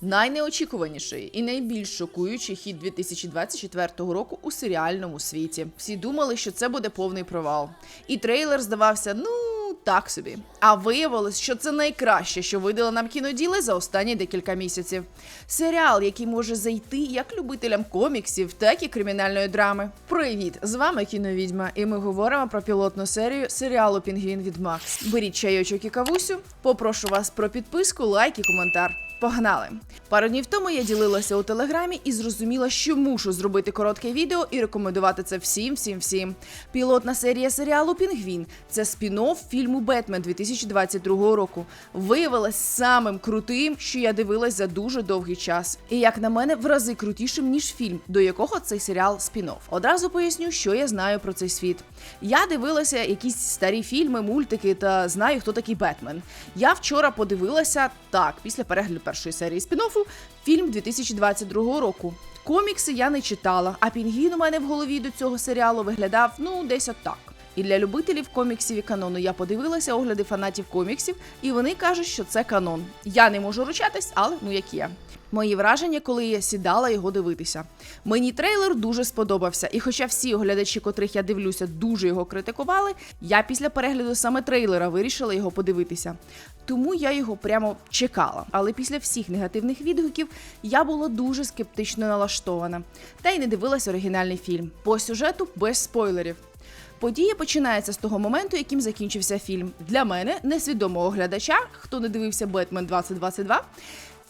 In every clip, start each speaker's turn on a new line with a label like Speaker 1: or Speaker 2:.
Speaker 1: Найнеочікуваніший і найбільш шокуючий хід 2024 року у серіальному світі. Всі думали, що це буде повний провал. І трейлер здавався, ну. Так собі. А виявилось, що це найкраще, що видали нам кіноділи за останні декілька місяців. Серіал, який може зайти як любителям коміксів, так і кримінальної драми. Привіт! З вами кіновідьма, і ми говоримо про пілотну серію серіалу Пінгвін від Макс. Беріть чайочок і кавусю. Попрошу вас про підписку, лайк і коментар. Погнали! Пару днів тому я ділилася у телеграмі і зрозуміла, що мушу зробити коротке відео і рекомендувати це всім, всім, всім. Пілотна серія серіалу Пінгвін це спін-офф фільму Бетмен 2022 року. Виявилась самим крутим, що я дивилась за дуже довгий час. І як на мене, в рази крутішим ніж фільм, до якого цей серіал спін-офф. Одразу поясню, що я знаю про цей світ. Я дивилася якісь старі фільми, мультики та знаю, хто такий Бетмен. Я вчора подивилася так, після перегляду першої серії спін-оффу, фільм 2022 року. Комікси я не читала, а пінгвін у мене в голові до цього серіалу виглядав ну десь отак. І для любителів коміксів і канону я подивилася огляди фанатів коміксів, і вони кажуть, що це канон. Я не можу ручатись, але ну як є. Мої враження, коли я сідала його дивитися. Мені трейлер дуже сподобався, і хоча всі оглядачі, котрих я дивлюся, дуже його критикували, я після перегляду саме трейлера вирішила його подивитися. Тому я його прямо чекала. Але після всіх негативних відгуків я була дуже скептично налаштована та й не дивилась оригінальний фільм. По сюжету без спойлерів. Подія починається з того моменту, яким закінчився фільм. Для мене, несвідомого глядача, хто не дивився Бетмен 2022,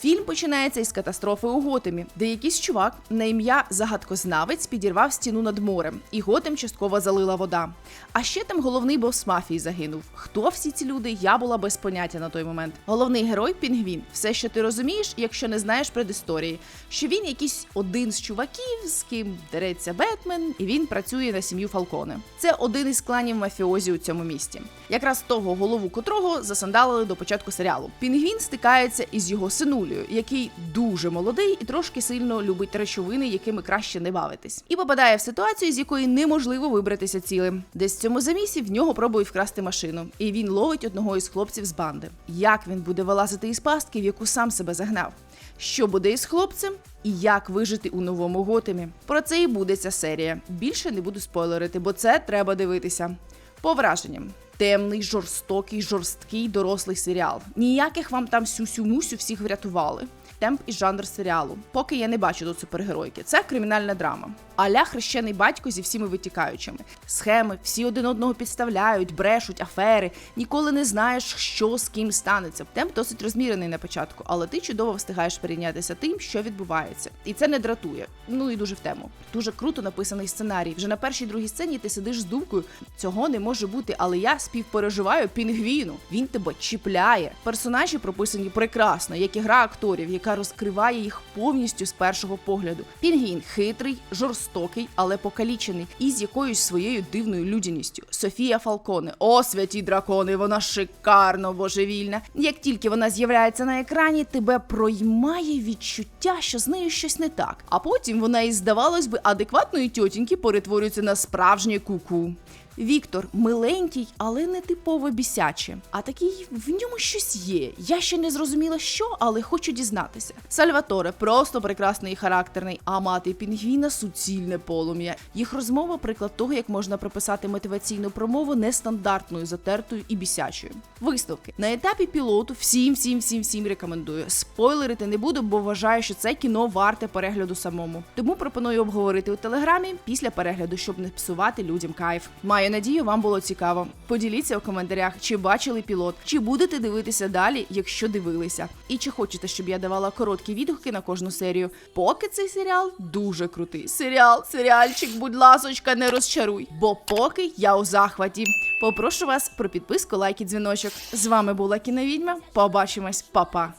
Speaker 1: Фільм починається із катастрофи у Готемі, де якийсь чувак на ім'я загадкознавець підірвав стіну над морем, і Готем частково залила вода. А ще там головний бос мафії загинув. Хто всі ці люди? Я була без поняття на той момент. Головний герой Пінгвін. Все, що ти розумієш, якщо не знаєш предісторії, що він якийсь один з чуваків, з ким дереться Бетмен, і він працює на сім'ю Фалконе. Це один із кланів мафіозі у цьому місті. Якраз того голову котрого засандалили до початку серіалу. Пінгвін стикається із його синулею, який дуже молодий і трошки сильно любить речовини, якими краще не бавитись, і попадає в ситуацію, з якої неможливо вибратися цілим. Десь в цьому замісі в нього пробують вкрасти машину, і він ловить одного із хлопців з банди. Як він буде вилазити із пастки, в яку сам себе загнав? Що буде із хлопцем? І як вижити у новому готемі? Про це і буде ця серія. Більше не буду спойлерити, бо це треба дивитися. По враженням. Темний, жорстокий, жорсткий дорослий серіал. Ніяких вам там сюсю-мусю всіх врятували. Темп і жанр серіалу. Поки я не бачу до супергеройки. Це кримінальна драма. Аля хрещений батько зі всіми витікаючими. Схеми, всі один одного підставляють, брешуть, афери. Ніколи не знаєш, що з ким станеться. Темп досить розмірений на початку, але ти чудово встигаєш перейнятися тим, що відбувається. І це не дратує. Ну і дуже в тему. Дуже круто написаний сценарій. Вже на першій другій сцені ти сидиш з думкою, цього не може бути, але я співпереживаю пінгвіну. Він тебе чіпляє. Персонажі прописані прекрасно, як і гра акторів, яка розкриває їх повністю з першого погляду. Пінгвін хитрий, жорстокий, але покалічений, і з якоюсь своєю дивною людяністю. Софія Фалконе, о святі дракони, вона шикарно божевільна. Як тільки вона з'являється на екрані, тебе проймає відчуття, що з нею щось не так. А потім вона із здавалось би адекватної тьотіньки перетворюється на справжнє куку. Віктор миленький, але не типово бісяче. А такий в ньому щось є. Я ще не зрозуміла, що, але хочу дізнатися. Сальваторе просто прекрасний і характерний, а мати пінгвіна суцільне полум'я. Їх розмова приклад того, як можна прописати мотиваційну промову нестандартною, затертою і бісячою. Висновки на етапі пілоту всім, всім, всім, всім рекомендую. Спойлерити не буду, бо вважаю, що це кіно варте перегляду самому. Тому пропоную обговорити у телеграмі після перегляду, щоб не псувати людям кайф. Маю надію, вам було цікаво. Поділіться у коментарях, чи бачили пілот, чи будете дивитися далі, якщо дивилися, і чи хочете, щоб я давала короткі відгуки на кожну серію. Поки цей серіал дуже крутий. Серіал, серіальчик, будь ласочка, не розчаруй. Бо поки я у захваті. Попрошу вас про підписку, лайк і дзвіночок. З вами була кіновідьма. Побачимось, па-па!